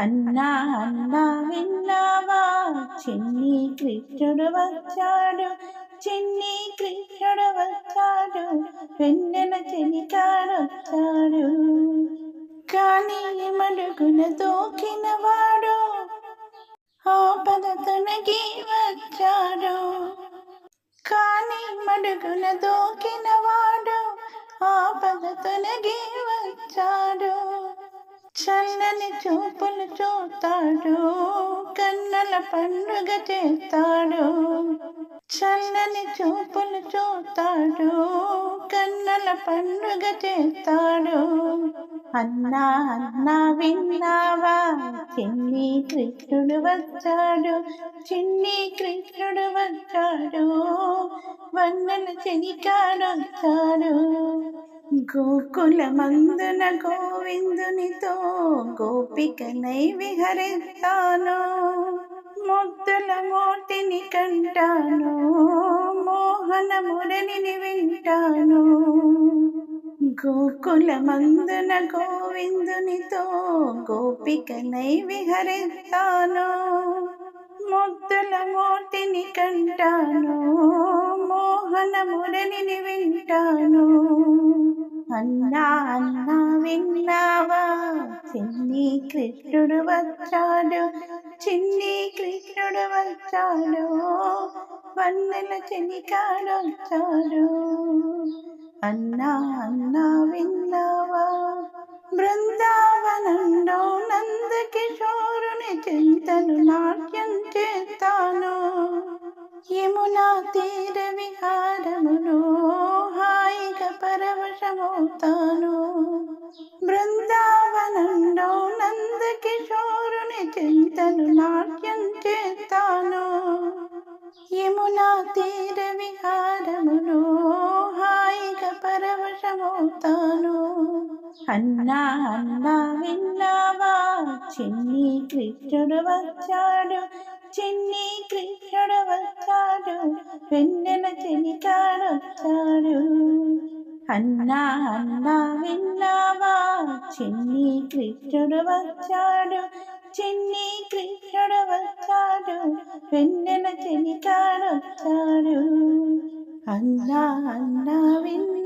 అన్నా అన్నా విన్నావా? చిన్ని కృష్ణుడు వచ్చాడు చిన్ని కృష్ణుడు వచ్చాడు వెన్నెల చెనికాడొచ్చాడు కానీ మడుగున దూకినవాడు ఆపద తొనగి వచ్చాడు. కానీ మడుగున దూకినవాడు ఆపద తొనగి వచ్చాడు. చల్లని చూపులు చూస్తాడు కన్నుల పండుగ చేస్తాడు. చల్లని చూపులు చూస్తాడు కన్నుల పండుగ చేస్తాడు. అన్నా అన్నా విన్నావా? చిన్ని కృష్ణుడు వచ్చాడు చిన్ని కృష్ణుడు వచ్చాడు. వన్నెల చెనికాడొచ్చాడు గోకులమందున గోవిందునితో గోపికనై విహరిస్తాను. ముద్దుల మోటిని కంటాను మోహన మురళిని వింటాను. గోకులమందున గోవిందునితో గోపికనై విహరిస్తాను. ముద్దుల మోటిని కంటాను మోహన మురళిని వింటాను. అన్నా అన్నా విన్నావా చిన్ని కృష్ణుడు వచ్చాడు చిన్ని కృష్ణుడు వచ్చాడు వన్నెల చెనికాడొచ్చాడు అన్నా అన్నా విన్నావా బృందావనంలో నందకిషోరుని చింతను నాట్యం చేస్తాను యమునా తీర చింతను నాట్యం చేస్తాను యమునా తీర విహారములో హాయిగా పరవశమవుతాను? అన్నా అన్నా విన్నావా? చిన్ని కృష్ణుడు వచ్చాడు చిన్ని కృష్ణుడు వచ్చాడు వెన్నెల చెనికాడొచ్చాడు అన్నా అన్నా విన్నావా? చిన్ని కృష్ణుడు వచ్చాడు చిన్ని కృష్ణుడు వచ్చాడు వెన్నెల చెనికాడొచ్చాడు అన్నా అన్నా విన్నా